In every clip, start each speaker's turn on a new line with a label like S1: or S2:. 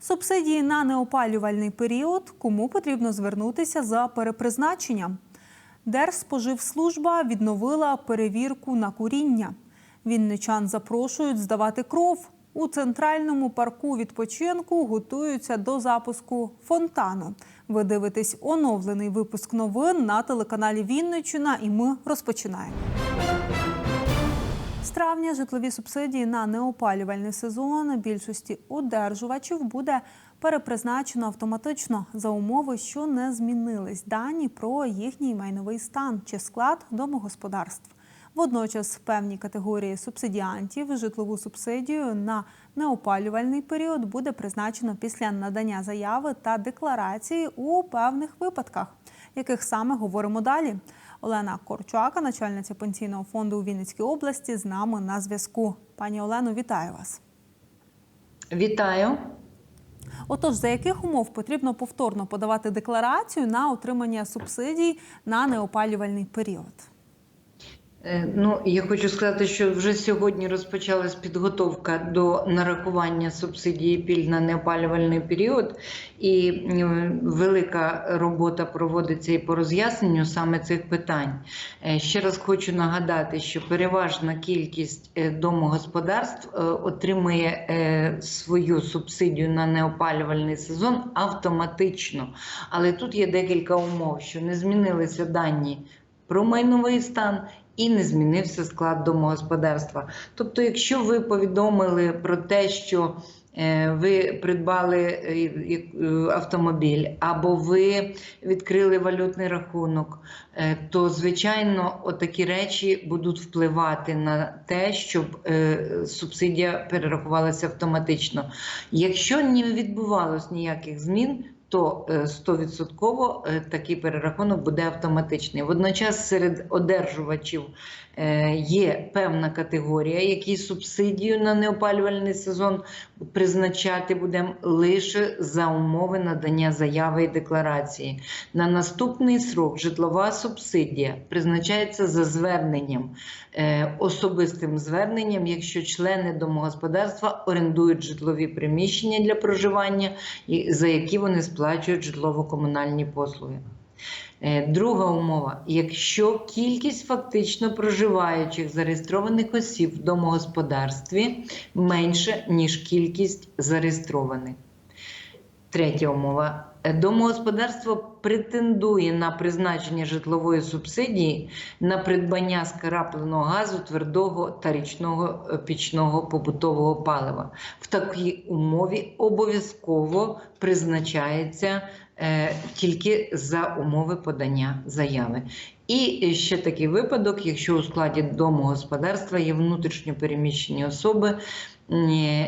S1: Субсидії на неопалювальний період. Кому потрібно звернутися за перепризначенням? Держспоживслужба відновила перевірку на куріння. Вінничан запрошують здавати кров. У центральному парку відпочинку готуються до запуску фонтану. Ви дивитесь оновлений випуск новин на телеканалі Вінниччина, і ми розпочинаємо. З травня житлові субсидії на неопалювальний сезон більшості одержувачів буде перепризначено автоматично за умови, що не змінились дані про їхній майновий стан чи склад домогосподарств. Водночас певні категорії субсидіантів житлову субсидію на неопалювальний період буде призначено після надання заяви та декларації у певних випадках, яких саме говоримо далі. Олена Корчака, начальниця пенсійного фонду у Вінницькій області, з нами на зв'язку. Пані Олено, вітаю вас.
S2: Вітаю.
S1: Отож, за яких умов потрібно повторно подавати декларацію на отримання субсидій на неопалювальний період?
S2: Е, Ну, я хочу сказати, що вже сьогодні розпочалась підготовка до нарахування субсидії пільг на неопалювальний період, і велика робота проводиться і по роз'ясненню саме цих питань. Е, Ще раз хочу нагадати, що переважна кількість е, домогосподарств е, отримує е, свою субсидію на неопалювальний сезон автоматично. Але тут є декілька умов, що не змінилися дані про майновий стан і не змінився склад домогосподарства. Тобто, якщо ви повідомили про те, що е, ви придбали е, е, автомобіль або ви відкрили валютний рахунок, то звичайно отакі речі будуть впливати на те, щоб субсидія перерахувалася автоматично. Якщо не відбувалось ніяких змін, то стовідсотково 100% е, такий перерахунок буде автоматичний. Водночас серед одержувачів е, є певна категорія, які субсидію на неопалювальний сезон призначати будемо лише за умови надання заяви і декларації. На наступний срок житлова субсидія призначається за зверненням, е, особистим зверненням, якщо члени домогосподарства орендують житлові приміщення для проживання, за які вони сплачують житлово-комунальні послуги. Е, Друга умова: якщо кількість фактично проживаючих зареєстрованих осіб в домогосподарстві менше, ніж кількість зареєстрованих. Третя умова. Е, Домогосподарство претендує на призначення житлової субсидії на придбання скрапленого газу, твердого та річного е, пічного побутового палива. В такій умові обов'язково призначається тільки за умови подання заяви. І ще такий випадок, якщо у складі домогосподарства є внутрішньо переміщені особи,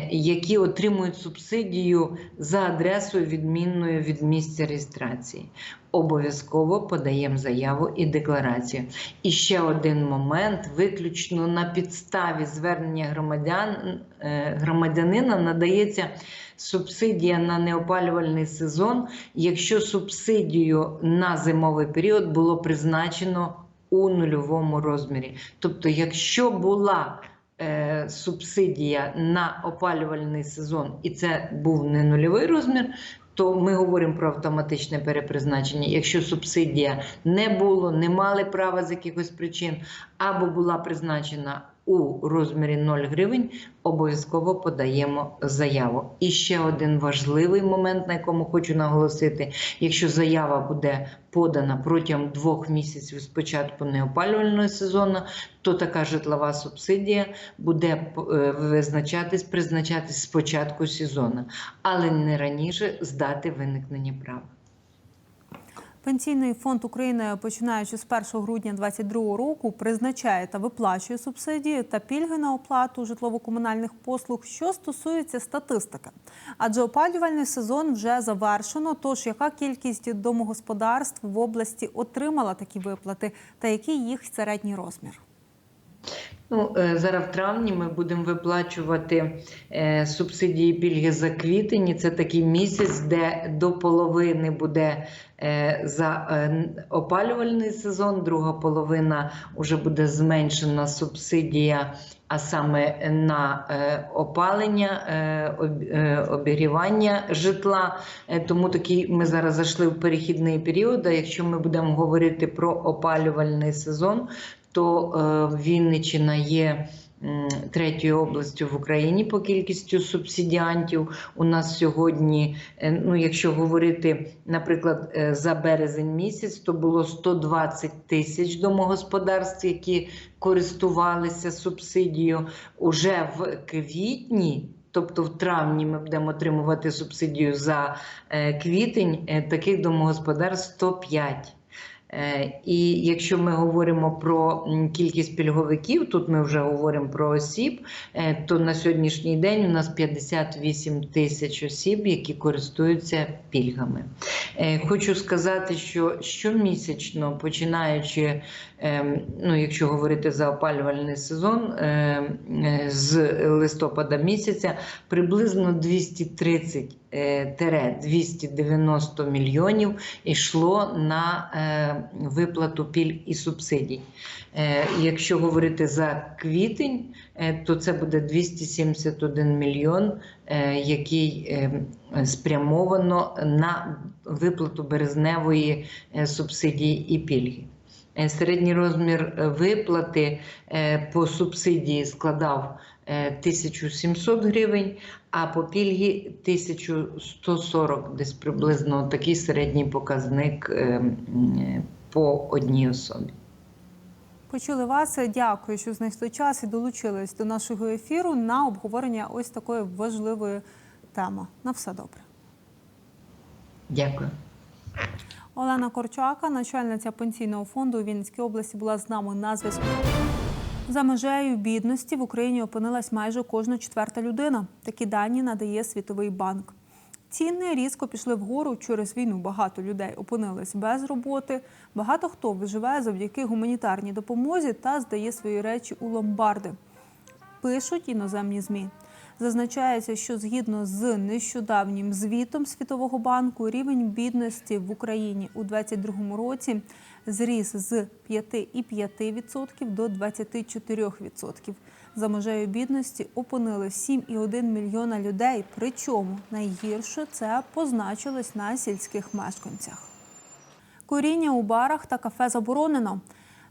S2: які отримують субсидію за адресою відмінною від місця реєстрації. Обов'язково подаємо заяву і декларацію. І ще один момент: виключно на підставі звернення громадян, е, громадянина надається субсидія на неопалювальний сезон, якщо субсидію на зимовий період було призначено у нульовому розмірі. Тобто, якщо була е, субсидія на опалювальний сезон, і це був не нульовий розмір. То ми говоримо про автоматичне перепризначення. Якщо субсидія не було, не мали права з якихось причин, або була призначена у розмірі 0 гривень, обов'язково подаємо заяву. І ще один важливий момент, на якому хочу наголосити: якщо заява буде подана протягом двох місяців з початку неопалювального сезону, то така житлова субсидія буде е, визначатись, призначатись з початку сезону, але не раніше з дати виникнення права.
S1: Пенсійний фонд України, починаючи з 1 грудня 2022 року, призначає та виплачує субсидії та пільги на оплату житлово-комунальних послуг, що стосується статистики. Адже опалювальний сезон вже завершено. Тож яка кількість домогосподарств в області отримала такі виплати, та який їх середній розмір?
S2: Ну, е, зараз в травні ми будемо виплачувати е, субсидії пільги за квітень. Це такий місяць, де до половини буде е, за опалювальний сезон, друга половина вже буде зменшена субсидія, а саме на опалення, об- обігрівання житла. Тому такий ми зараз зайшли в перехідний період. А якщо ми будемо говорити про опалювальний сезон, то е, Вінниччина є третьою областю в Україні по кількістю субсидіантів. У нас сьогодні, е, ну якщо говорити, наприклад, е, за березень місяць, то було 120 тисяч домогосподарств, які користувалися субсидією. Уже в квітні. Тобто в травні ми будемо отримувати субсидію за квітень, таких домогосподарств 105. Е, І якщо ми говоримо про кількість пільговиків, тут ми вже говоримо про осіб, е, то на сьогоднішній день у нас 58 тисяч осіб, які користуються пільгами. Е, Хочу сказати, що щомісячно, починаючи, ем, ну, якщо говорити за опалювальний сезон, ем, з листопада місяця, приблизно 230 е, тере 290 мільйонів йшло на е, виплату пільг і субсидій. Е, Якщо говорити за квітень, е, то це буде 271 мільйон, е, який спрямовано на виплату березневої субсидії і пільги. Середній розмір виплати по субсидії складав е, 1700 гривень, а по пільги 1140, десь приблизно такий середній показник по одній особі.
S1: Почули вас. Дякую, що знайшли час і долучились до нашого ефіру на обговорення ось такої важливої теми. На все добре.
S2: Дякую.
S1: Олена Корчака, начальниця пенсійного фонду у Вінницькій області, була з нами на зв'язку. За межею бідності в Україні опинилась майже кожна четверта людина. Такі дані надає Світовий банк. Ціни різко пішли вгору через війну. Багато людей опинились без роботи. Багато хто виживає завдяки гуманітарній допомозі та здає свої речі у ломбарди. Пишуть іноземні змі. Зазначається, що згідно з нещодавнім звітом Світового банку рівень бідності в Україні у 2022 році зріс з 5,5% до 24%. За межею бідності опинили 7,1 мільйона людей. Причому найгірше це позначилось на сільських мешканцях. Куріння у барах та кафе заборонено.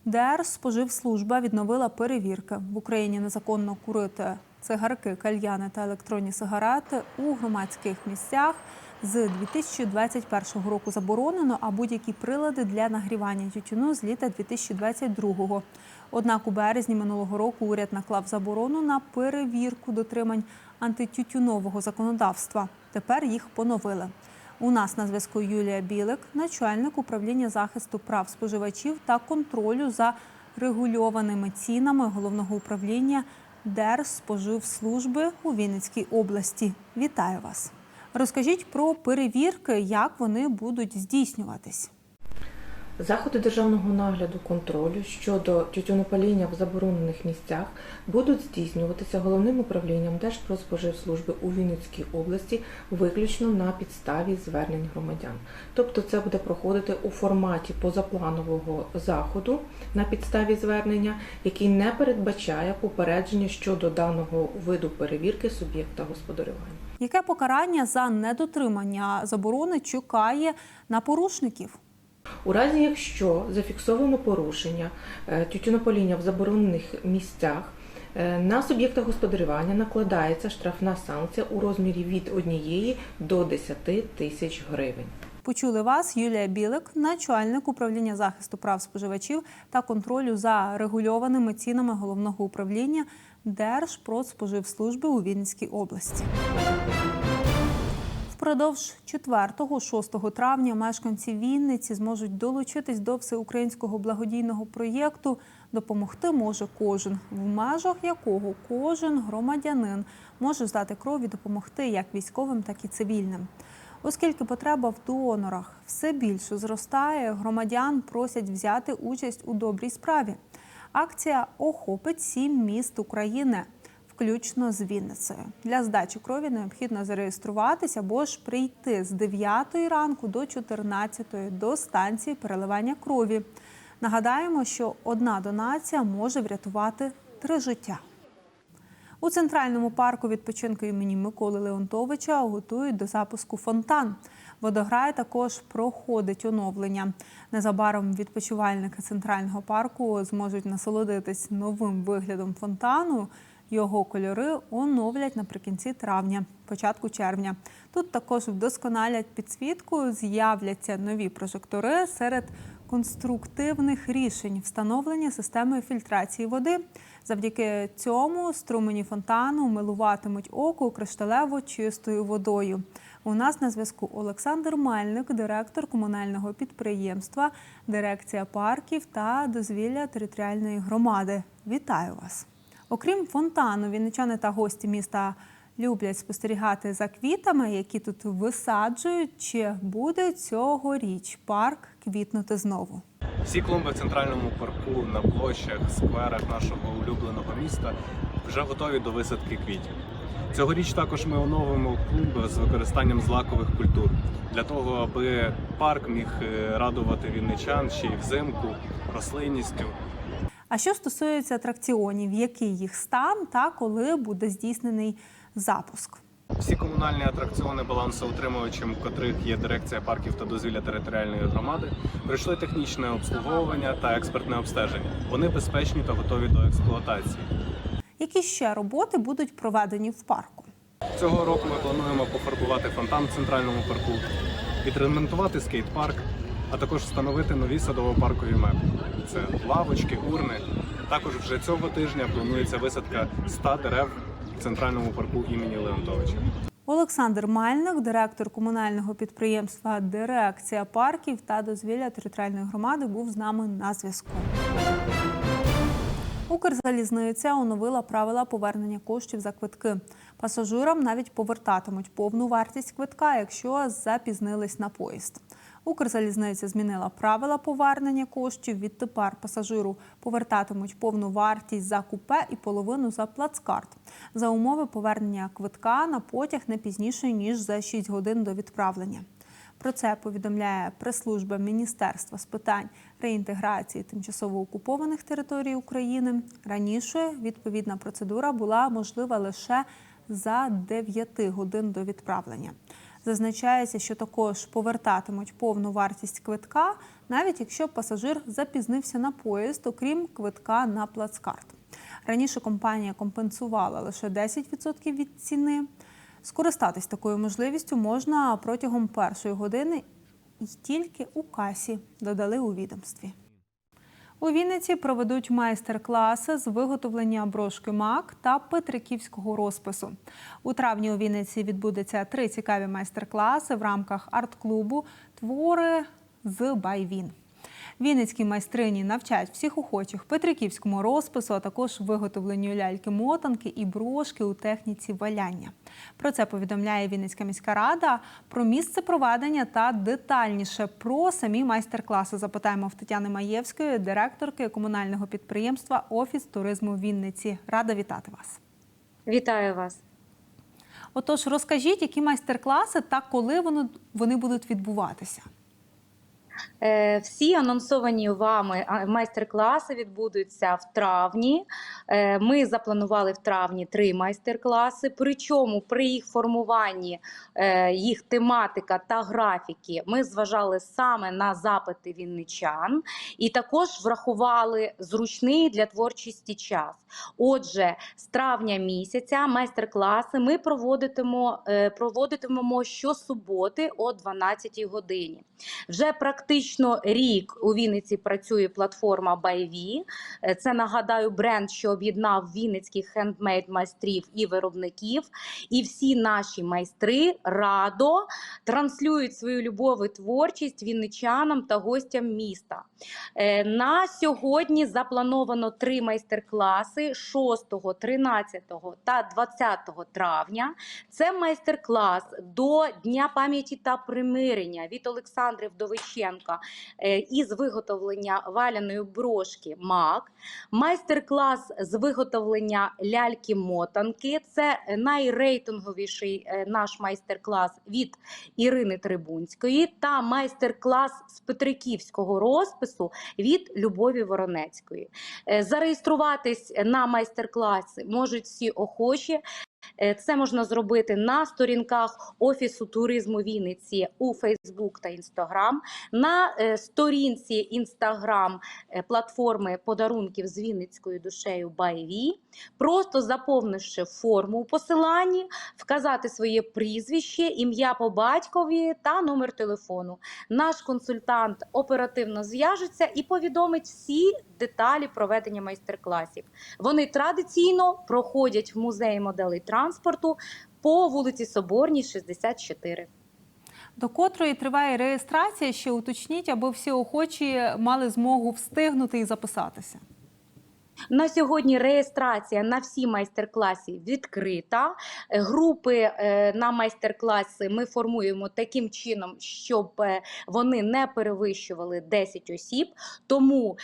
S1: Держспоживслужба відновила перевірки. В Україні незаконно курити цигарки, кальяни та електронні сигарети у громадських місцях з 2021 року заборонено, а будь-які прилади для нагрівання тютюну з літа 2022. Однак у березні минулого року уряд наклав заборону на перевірку дотримань антитютюнового законодавства. Тепер їх поновили. У нас на зв'язку Юлія Білик, начальник управління захисту прав споживачів та контролю за регульованими цінами головного управління Держспоживслужби у Вінницькій області. Вітаю вас! Розкажіть про перевірки, як вони будуть здійснюватись.
S3: Заходи державного нагляду контролю щодо тютюнопаління в заборонених місцях будуть здійснюватися головним управлінням Держпродспоживслужби у Вінницькій області виключно на підставі звернень громадян. Тобто це буде проходити у форматі позапланового заходу на підставі звернення, який не передбачає попередження щодо даного виду перевірки суб'єкта господарювання.
S1: Яке покарання за недотримання заборони чекає на порушників?
S3: У разі, якщо зафіксовано порушення е, тютюнопаління в заборонених місцях, е, на суб'єкта господарювання накладається штрафна санкція у розмірі від 1 до 10 тисяч гривень.
S1: Почули вас Юлія Білик, начальник управління захисту прав споживачів та контролю за регульованими цінами головного управління Держпродспоживслужби у Вінницькій області. Впродовж 4-6 травня мешканці Вінниці зможуть долучитись до всеукраїнського благодійного проєкту Допомогти може кожен, в межах якого кожен громадянин може здати кров і допомогти як військовим, так і цивільним. Оскільки потреба в донорах все більше зростає, громадян просять взяти участь у добрій справі. Акція охопить сім міст України, включно з Вінницею. Для здачі крові необхідно зареєструватися або ж прийти з 9 ранку до 14 до станції переливання крові. Нагадаємо, що одна донація може врятувати три життя. У центральному парку відпочинку імені Миколи Леонтовича готують до запуску фонтан. Водограй також проходить оновлення. Незабаром відпочивальники центрального парку зможуть насолодитись новим виглядом фонтану. Його кольори оновлять наприкінці травня, початку червня. Тут також вдосконалять підсвітку, з'являться нові прожектори серед конструктивних рішень встановлення системи фільтрації води. Завдяки цьому струмені фонтану милуватимуть око кришталево чистою водою. У нас на зв'язку Олександр Мальник, директор комунального підприємства, дирекція парків та дозвілля територіальної громади. Вітаю вас! Окрім фонтану, вінничани та гості міста люблять спостерігати за квітами, які тут висаджують. Чи буде цьогоріч парк квітнути знову?
S4: Всі клумби в центральному парку на площах, скверах нашого улюбленого міста вже готові до висадки квітів. Цьогоріч також ми оновимо клумби з використанням злакових культур для того, аби парк міг е, радувати вінничан ще й взимку рослинністю.
S1: А що стосується атракціонів, який їх стан та коли буде здійснений запуск?
S4: Всі комунальні атракціони, балансоутримувачем котрих є дирекція парків та дозвілля територіальної громади, пройшли технічне обслуговування та експертне обстеження. Вони безпечні та готові до експлуатації.
S1: Які ще роботи будуть проведені в парку?
S4: Цього року ми плануємо пофарбувати фонтан в центральному парку, відремонтувати скейт-парк, а також встановити нові садово-паркові меблі. Це лавочки, урни. Також вже цього тижня планується висадка 100 дерев в центральному парку імені Леонтовича.
S1: Олександр Мальник, директор комунального підприємства Дирекція парків та дозвілля територіальної громади, був з нами на зв'язку. Укрзалізниця оновила правила повернення коштів за квитки. Пасажирам навіть повертатимуть повну вартість квитка, якщо запізнились на поїзд. Укрзалізниця змінила правила повернення коштів. Відтепер пасажиру повертатимуть повну вартість за купе і половину за плацкарт. За умови повернення квитка на потяг не пізніше ніж за 6 годин до відправлення. Про це повідомляє прес-служба Міністерства з питань реінтеграції тимчасово окупованих територій України. Раніше відповідна процедура була можлива лише за 9 годин до відправлення. Зазначається, що також повертатимуть повну вартість квитка, навіть якщо пасажир запізнився на поїзд, окрім квитка на плацкарт. Раніше компанія компенсувала лише 10% від ціни. Скористатись такою можливістю можна протягом першої години і тільки у касі, додали у відомстві. У Вінниці проведуть майстер-класи з виготовлення брошки мак та петриківського розпису. У травні у Вінниці відбудеться три цікаві майстер-класи в рамках арт-клубу Твори з Байвін. Вінницькі майстрині навчають всіх охочих петриківському розпису, а також виготовленню ляльки-мотанки і брошки у техніці валяння. Про це повідомляє Вінницька міська рада. Про місце проведення та детальніше про самі майстер-класи запитаємо в Тетяни Маєвської, директорки комунального підприємства Офіс туризму Вінниці. Рада вітати вас.
S5: Вітаю вас.
S1: Отож, розкажіть, які майстер-класи та коли вони, вони будуть відбуватися.
S5: Е, Всі анонсовані вами майстер-класи відбудуться в травні. Е, Ми запланували в травні три майстер-класи. Причому при їх формуванні е, їх тематика та графіки ми зважали саме на запити вінничан і також врахували зручний для творчості час. Отже, з травня місяця майстер-класи ми проводитимо, проводитимемо щосуботи о 12 годині. Вже практично рік у Вінниці працює платформа Байві. Е, Це нагадаю бренд, що об'єднав вінницьких хендмейд майстрів і виробників. І всі наші майстри радо транслюють свою любов і творчість вінничанам та гостям міста. Е, На сьогодні заплановано три майстер-класи 6, 13 та 20 травня. Це майстер-клас до Дня пам'яті та примирення від Олександри Вдовиченко Артеменка е, із виготовлення валяної брошки МАК, майстер-клас з виготовлення ляльки-мотанки. Це найрейтинговіший е, наш майстер-клас від Ірини Трибунської та майстер-клас з петриківського розпису від Любові Воронецької. Е, Зареєструватись на майстер-класи можуть всі охочі. Е, Це можна зробити на сторінках Офісу туризму Вінниці у Фейсбук та Інстаграм, на е, сторінці Інстаграм е, платформи подарунків з Вінницькою душею Байві, просто заповнивши форму у посиланні, вказати своє прізвище, ім'я по батькові та номер телефону. Наш консультант оперативно зв'яжеться і повідомить всі деталі проведення майстер-класів. Вони традиційно проходять в музеї моделей транспорту по вулиці Соборній, 64.
S1: До котрої триває реєстрація, ще уточніть, аби всі охочі мали змогу встигнути і записатися.
S5: На сьогодні реєстрація на всі майстер-класи відкрита. Е, Групи е, на майстер-класи ми формуємо таким чином, щоб е, вони не перевищували 10 осіб. Тому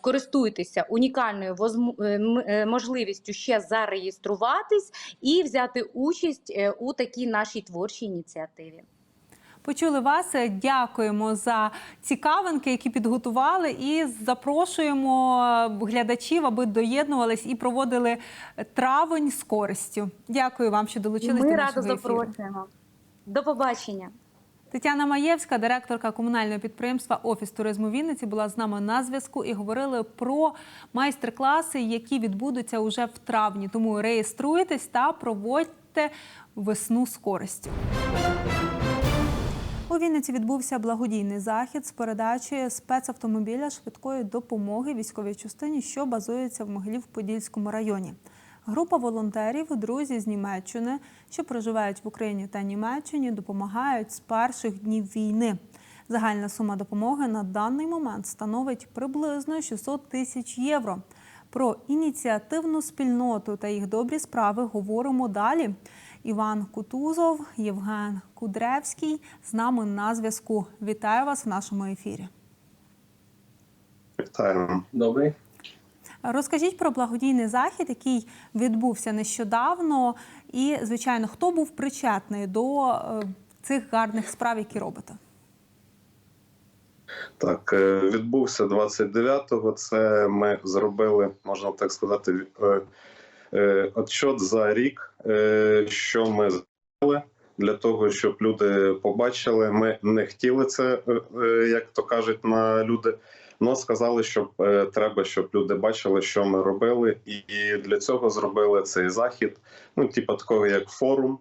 S5: користуйтеся унікальною можливістю ще зареєструватись і взяти участь у такій нашій творчій ініціативі.
S1: Почули вас. Дякуємо за цікавинки, які підготували, і запрошуємо глядачів, аби доєднувались і проводили травень з користю. Дякую вам, що долучились
S5: Ми
S1: до нашого ефіру.
S5: запрошуємо. До побачення.
S1: Тетяна Маєвська, директорка комунального підприємства Офіс туризму Вінниці, була з нами на зв'язку і говорили про майстер-класи, які відбудуться уже в травні. Тому реєструйтесь та проводьте весну з користю. У Вінниці відбувся благодійний захід з передачі спецавтомобіля швидкої допомоги військовій частині, що базується в Могилів-Подільському районі. Група волонтерів, друзі з Німеччини, що проживають в Україні та Німеччині, допомагають з перших днів війни. Загальна сума допомоги на даний момент становить приблизно 600 тисяч євро. Про ініціативну спільноту та їх добрі справи говоримо далі. Іван Кутузов, Євген Кудревський з нами на зв'язку. Вітаю вас в нашому ефірі.
S6: Вітаємо.
S7: Добрий.
S1: Розкажіть про благодійний захід, який відбувся нещодавно, і, звичайно, хто був причетний до е, цих гарних справ, які робите?
S6: Так, е, відбувся 29-го. Це ми зробили, можна так сказати, е, отчот за рік, е, що ми зробили для того, щоб люди побачили. Ми не хотіли це, е, е, як то кажуть, на люди. але сказали, що е, треба, щоб люди бачили, що ми робили, і для цього зробили цей захід. Ну, типу такого як форум.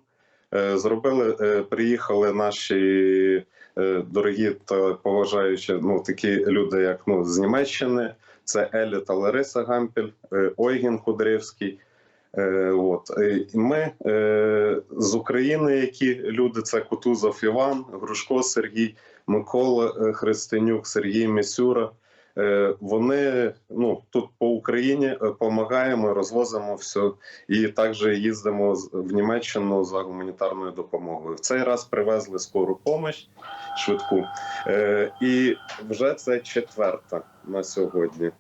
S6: Е, Зробили, е, приїхали наші е, дорогі та поважаючі ну такі люди, як ну з Німеччини. Це Елі та Лариса Гампель, е, Ойген Кудревський. Е, От Е, ми е, з України, які люди, це Кутузов Іван, Грушко Сергій, Микола е, Христинюк, Сергій Місюра. Е, Вони ну тут по Україні допомагаємо, розвозимо все і також їздимо в Німеччину за гуманітарною допомогою. В цей раз привезли скору помощь швидку, е, і вже це четверта на сьогодні.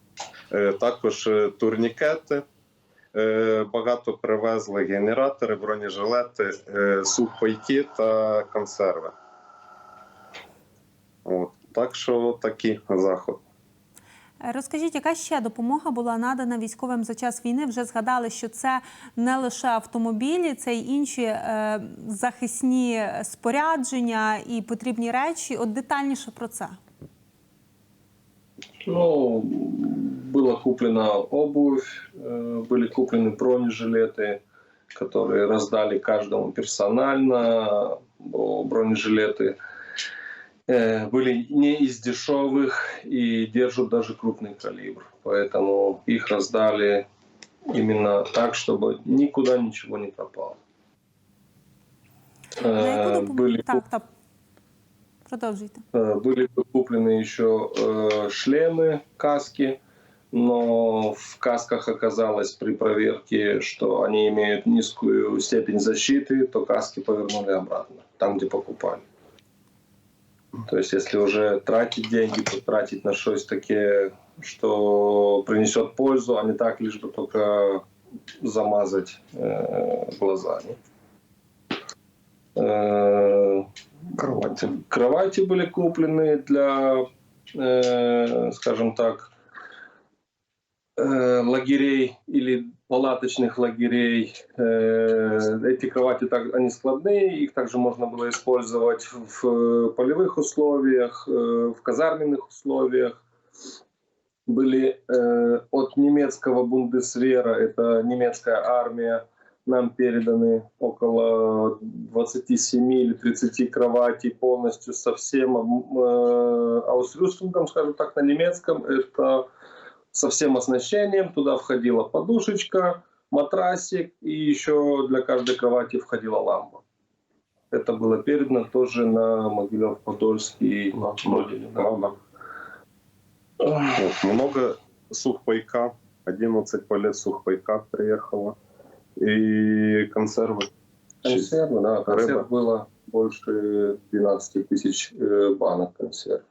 S6: Е, також е, турнікети. Е, Багато привезли генератори, бронежилети, е, сухпайки та консерви. От. Так що такий заход.
S1: Розкажіть, яка ще допомога була надана військовим за час війни? Вже згадали, що це не лише автомобілі, це й інші е, захисні спорядження і потрібні речі. От детальніше про це.
S7: Ну, была куплена обувь, э, были куплены бронежилеты, которые раздали каждому персонально. Бронежилеты э, были не из дешевых и держат даже крупный калибр. Поэтому их раздали именно так, чтобы никуда ничего не пропало.
S1: Яку
S7: Э,
S1: допомогу?
S7: Были
S1: Так, так. Продовжуйте.
S7: Э, Были куплены еще шлемы, каски, но в касках оказалось при проверке, что они имеют низкую степень защиты, то каски повернули обратно, там, где покупали. То есть, если уже тратить деньги, то тратить на что-то такие, что принесет пользу, а не так лишь бы только замазать э, глаза. Э,
S6: Кровати.
S7: Кровати были куплены для, э, скажем так, лагерей или палаточных лагерей. Э, Эти кровати так, они складные, их также можно было использовать в полевых условиях, э, в казарменных условиях. Были э, от немецкого бундесвера, это немецкая армия, нам переданы около 27 или 30 кроватей полностью со всем э, аусрюстингом, скажем так, на немецком. Это со всем оснащением. Туда входила подушечка, матрасик и еще для каждой кровати входила лампа. Это было передано тоже на Могилев-Подольский на модуле. да.
S6: Много сухпайка, 11 палет сухпайка приехало. И консервы.
S7: Консервы, да, консерв
S6: Рыба.
S7: было больше 12 тысяч э, банок консерв.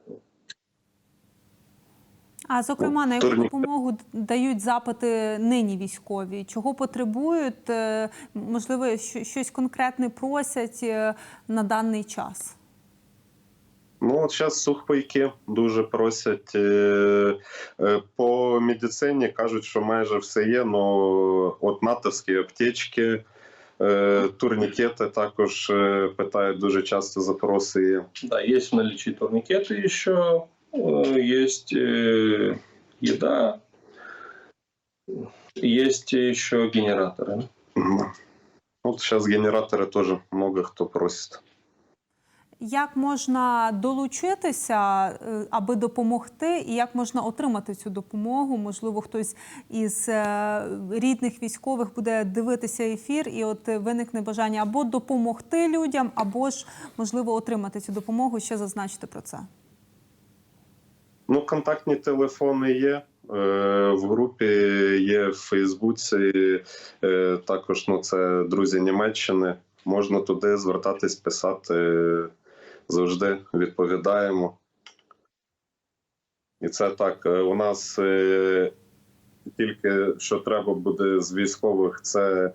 S1: А зокрема, на яку допомогу дають запити нині військові? Чого потребують? Е, Можливо, щось конкретне просять е, на даний час?
S6: Ну, от зараз сухпайки дуже просять. е, По медицині кажуть, що майже все є. Ну, от натовські аптечки, турнікети також питають дуже часто запроси є.
S7: Да, есть в наличии турникеты еще, э, есть э, еда, есть еще генераторы.
S6: Мгм. От зараз генератори теж много хто просить.
S1: Як можна долучитися, е, аби допомогти, і як можна отримати цю допомогу? Можливо, хтось із е, рідних військових буде дивитися ефір, і от виникне бажання або допомогти людям, або ж можливо отримати цю допомогу. Ще зазначити про це.
S6: Ну, контактні телефони є. е, В групі є в Фейсбуці. е, Також ну, це друзі Німеччини. Можна туди звертатись, писати. Завжди відповідаємо. І це так. е, У нас тільки що треба буде з військових, це,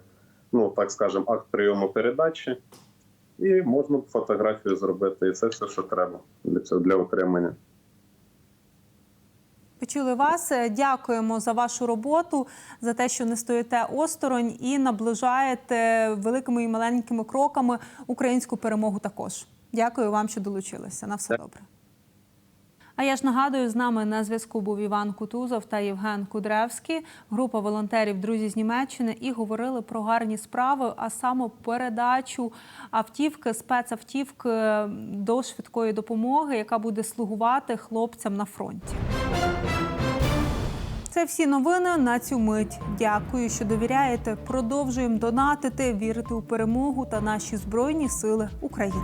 S6: ну так скажемо, акт прийому передачі. І можна фотографію зробити. І це все, що треба для цього для отримання.
S1: Почули вас. Е, Дякуємо за вашу роботу, за те, що не стоїте осторонь і наближаєте великими і маленькими кроками українську перемогу. Також дякую вам, що долучилися. На все добре. А я ж нагадую, з нами на зв'язку був Іван Кутузов та Євген Кудревський, група волонтерів Друзі з Німеччини, і говорили про гарні справи, а саме передачу автівки, спецавтівки до швидкої допомоги, яка буде слугувати хлопцям на фронті. Це всі новини на цю мить. Дякую, що довіряєте. Продовжуємо донатити, вірити у перемогу та наші збройні сили України.